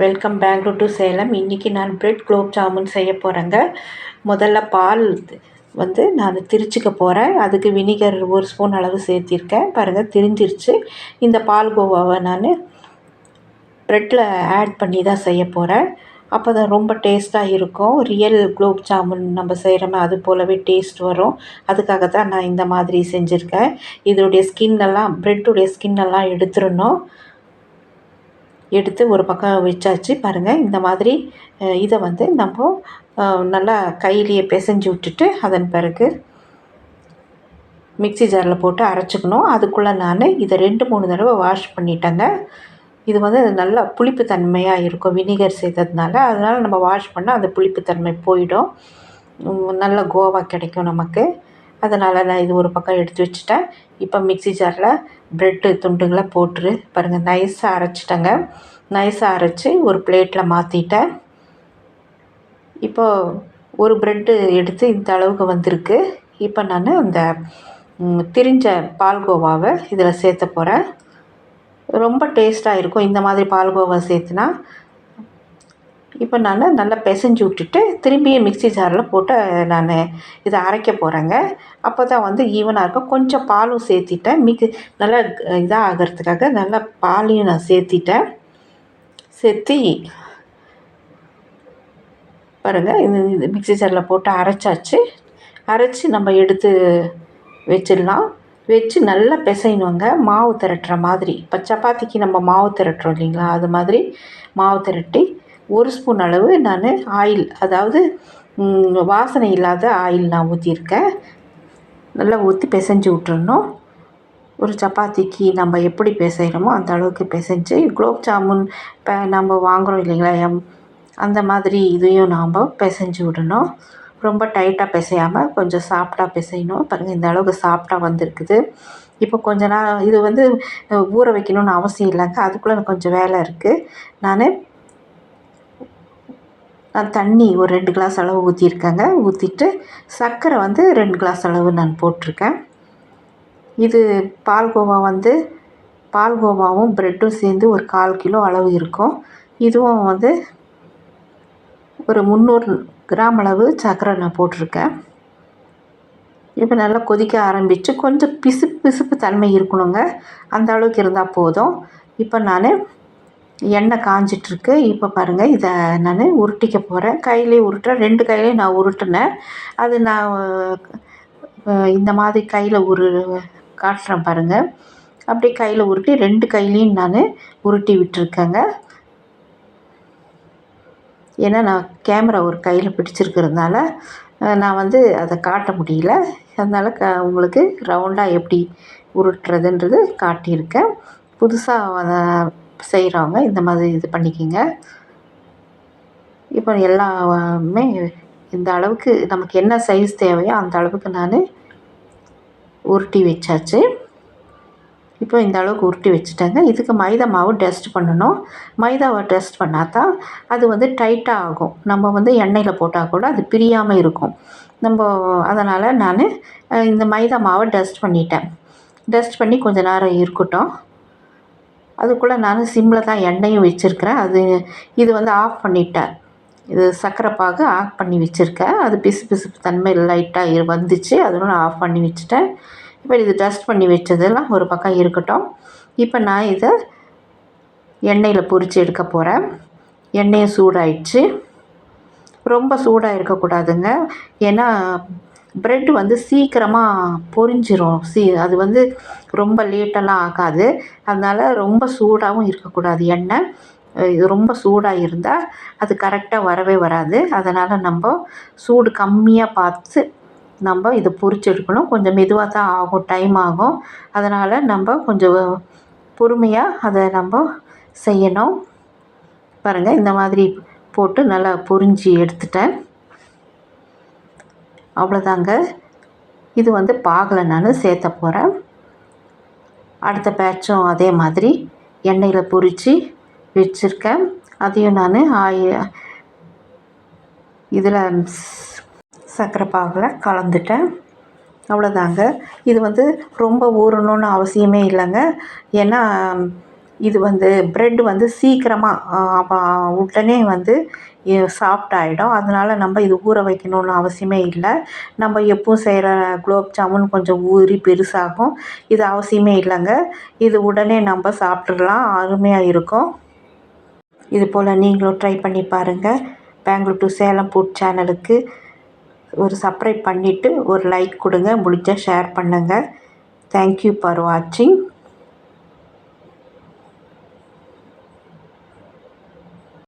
Welcome Bangalore to Salem இன்றைக்கி நான் bread gulab jamun செய்ய போகிறேங்க முதல்ல பால் வந்து நான் திரிச்சிக்க போகிறேன் அதுக்கு வினிகர் ஒரு ஸ்பூன் அளவு சேர்த்திருக்கேன். பாருங்கள் திரிஞ்சிருச்சு. இந்த பால் கோவாவை நான் ப்ரெட்டில் ஆட் பண்ணி தான் செய்ய போகிறேன் அப்போ தான் ரொம்ப டேஸ்ட்டாக இருக்கும். ரியல் குலோப் ஜாமுன் நம்ம செய்கிறோமே அது போலவே டேஸ்ட் வரும். அதுக்காக தான் நான் இந்த மாதிரி செஞ்சுருக்கேன். இதோடைய ஸ்கின் எல்லாம் ப்ரெட்டுடைய ஸ்கின்னெல்லாம் எடுத்துடணும். எடுத்து ஒரு பக்கம் வச்சாச்சு பாருங்கள் இந்த மாதிரி இதை வந்து நம்ம நல்லா கையிலேயே பிசைஞ்சு விட்டுட்டு அதன் பிறகு மிக்சி ஜாரில் போட்டு அரைச்சிக்கணும். அதுக்குள்ளே நான் இதை ரெண்டு மூணு தடவை வாஷ் பண்ணிட்டேங்க. இது வந்து நல்லா புளிப்பு தன்மையாக இருக்கும் வினிகர் செய்ததுனால. அதனால் நம்ம வாஷ் பண்ணால் அந்த புளிப்பு தன்மை போயிடும். நல்ல கோவா கிடைக்கும் நமக்கு. அதனால் நான் இது ஒரு பக்கம் எடுத்து வச்சுட்டேன். இப்போ மிக்சி ஜாரில் ப்ரெட்டு துண்டுங்களை போட்டுரு. பாருங்கள் நைஸாக அரைச்சிட்டேங்க. நைஸாக அரைச்சி ஒரு பிளேட்டில் மாற்றிட்டேன் இப்போது ஒரு ப்ரெட்டு எடுத்து இந்த அளவுக்கு வந்திருக்கு. இப்போ நான் அந்த திரிஞ்ச பால்கோவாவை இதில் சேர்த்த போகிறேன் ரொம்ப டேஸ்ட்டாக இருக்கும். இந்த மாதிரி பால்கோவா சேர்த்துனா இப்போ நான் நல்லா பிசைஞ்சு விட்டுட்டு திரும்பியும் மிக்ஸி ஜாரில் போட்டு நான் இதை அரைக்க போகிறேங்க. அப்போ தான் வந்து ஈவனாக இருக்கும். கொஞ்சம் பாலும் சேர்த்திட்டேன். மிக்ஸி நல்லா இதாக ஆகிறதுக்காக நல்லா பாலையும் நான் சேர்த்திட்டேன். சேர்த்தி பாருங்கள் இது இது மிக்ஸி ஜாரில் போட்டு அரைச்சாச்சு. அரைச்சி நம்ம எடுத்து வச்சிடலாம். வச்சு நல்லா பிசையணுங்க. மாவு திரட்டுற மாதிரி. இப்போ சப்பாத்திக்கு நம்ம மாவு திரட்டுறோம் இல்லைங்களா? அது மாதிரி மாவு திரட்டி ஒரு ஸ்பூன் அளவு நான் ஆயில் அதாவது வாசனை இல்லாத ஆயில் நான் ஊற்றியிருக்கேன் நல்லா ஊற்றி பிசைஞ்சு விட்டுறணும். ஒரு சப்பாத்திக்கு நம்ம எப்படி பிசைகிறோமோ அந்த அளவுக்கு பிசைஞ்சு குலோப் ஜாமுன் இப்போ நம்ம வாங்குகிறோம் இல்லைங்களா எம் அந்த மாதிரி இதையும் நாம் பிசைஞ்சு விடணும். ரொம்ப டைட்டாக பிசையாமல் கொஞ்சம் சாஃப்டாக பிசையணும். பாருங்கள் இந்த அளவுக்கு சாஃப்டாக வந்திருக்குது. இப்போ கொஞ்ச நாள் இது வந்து ஊற வைக்கணும்னு அவசியம் இல்லைங்க. அதுக்குள்ளே கொஞ்சம் வேலை இருக்குது நான் நான் தண்ணி ஒரு ரெண்டு கிளாஸ் அளவு ஊற்றிருக்கேங்க ஊற்றிட்டு சர்க்கரை வந்து ரெண்டு கிளாஸ் அளவு நான் போட்டிருக்கேன். இது பால்கோவா வந்து பால்கோவாவும் ப்ரெட்டும் சேர்ந்து ஒரு கால் கிலோ அளவு இருக்கும். இதுவும் வந்து ஒரு முந்நூறு கிராம் அளவு சர்க்கரை நான் போட்டிருக்கேன். இப்போ நல்லா கொதிக்க ஆரம்பித்து கொஞ்சம் பிசுப்பு பிசுப்பு தன்மை இருக்கணுங்க. அந்த அளவுக்கு இருந்தால் போதும். இப்போ நான் எண்ணெய் காஞ்சிட்ருக்கு. இப்போ பாருங்கள் இதை நான் உருட்டிக்க போகிறேன் கையிலே உருட்டுறேன். ரெண்டு கையிலையும் நான் உருட்டினேன். அது நான் இந்த மாதிரி கையில் உரு காட்டுறேன் பாருங்கள் அப்படி கையில் உருட்டி ரெண்டு கையிலையும் நான் உருட்டி விட்டுருக்கேங்க. ஏன்னா நான் கேமரா ஒரு கையில் பிடிச்சிருக்கிறதுனால நான் வந்து அதை காட்ட முடியல. அதனால் க உங்களுக்கு ரவுண்டாக எப்படி உருட்டுறதுன்றது காட்டியிருக்கேன். புதுசாக செய்கிறவங்க இந்த மாதிரி இது பண்ணிக்கிங்க. இப்போ எல்லாமே இந்த அளவுக்கு நமக்கு என்ன சைஸ் தேவையோ அந்த அளவுக்கு நான் உருட்டி வச்சாச்சு. இப்போ இந்த அளவுக்கு உருட்டி வச்சுட்டேங்க. இதுக்கு மைதா மாவு டெஸ்ட் பண்ணணும். மைதாவை டெஸ்ட் பண்ணால் தான் அது வந்து டைட்டாக ஆகும். நம்ம வந்து எண்ணெயில் போட்டால் கூட அது பிரியாமல் இருக்கும். நம்ம அதனால் நான் இந்த மைதா மாவை டஸ்ட் பண்ணிட்டேன். டஸ்ட் பண்ணி கொஞ்சம் நேரம் இருக்கட்டும். அதுக்குள்ளே நான் சிம்மில் தான் எண்ணெயும் வச்சுருக்கிறேன். அது இது வந்து ஆஃப் பண்ணிட்டேன். இது சர்க்கரை பாகு ஆஃப் பண்ணி வச்சுருக்கேன். அது பிசு பிசுப்பு தன்மை லைட்டாக வந்துச்சு. அதனால ஆஃப் பண்ணி வச்சுட்டேன். இப்போ இது டஸ்ட் பண்ணி வச்சதெல்லாம் ஒரு பக்கம் இருக்கட்டும். இப்போ நான் இதை எண்ணெயில் பொறிச்சு எடுக்க போகிறேன் எண்ணெயும் சூடாயிடுச்சு. ரொம்ப சூடாக இருக்கக்கூடாதுங்க. ஏன்னா ப்ரெட் வந்து சீக்கிரமாக பொரிஞ்சிரும். சீ அது வந்து ரொம்ப லேட்டெல்லாம் ஆகாது. அதனால் ரொம்ப சூடாகவும் இருக்கக்கூடாது. எண்ணெய் இது ரொம்ப சூடாக இருந்தால் அது கரெக்டாக வரவே வராது. அதனால் நம்ம சூடு கம்மியாக பார்த்து நம்ம இதை பொரிச்சு எடுக்கணும். கொஞ்சம் மெதுவாக தான் ஆகும். டைம் ஆகும். அதனால் நம்ம கொஞ்சம் பொறுமையாக அதை நம்ம செய்யணும். பாருங்கள் இந்த மாதிரி போட்டு நல்லா பொரிஞ்சு எடுத்துட்டேன். அவ்வளோதாங்க. இது வந்து பாகலை நான் சேர்த்த போகிறேன் அடுத்த பேட்சும் அதே மாதிரி எண்ணெயில் பொறிச்சு வச்சுருக்கேன். அதையும் நான் ஆயி இதில் சர்க்கரை பாகில் கலந்துட்டேன். அவ்வளோதாங்க. இது வந்து ரொம்ப ஊறணும்னு அவசியமே இல்லைங்க. ஏன்னா இது வந்து ப்ரெட் வந்து சீக்கிரமாக உடனே வந்து சாஃப்ட் ஆகிடும் அதனால் நம்ம இது ஊற வைக்கணுன்னு அவசியமே இல்லை. நம்ம எப்பவும் செய்கிற குலோப் ஜாமுன் கொஞ்சம் ஊறி பெருசாகும். இது அவசியமே இல்லைங்க. இது உடனே நம்ம சாப்பிட்றலாம் அருமையாக இருக்கும். இது போல் நீங்களும் ட்ரை பண்ணி பாருங்கள் பெங்களூர் டு சேலம் ஃபுட் சேனலுக்கு ஒரு சப்ஸ்கிரைப் பண்ணிவிட்டு ஒரு லைக் கொடுங்க. முடிஞ்சால் ஷேர் பண்ணுங்கள் தேங்க்யூ ஃபார் வாட்சிங்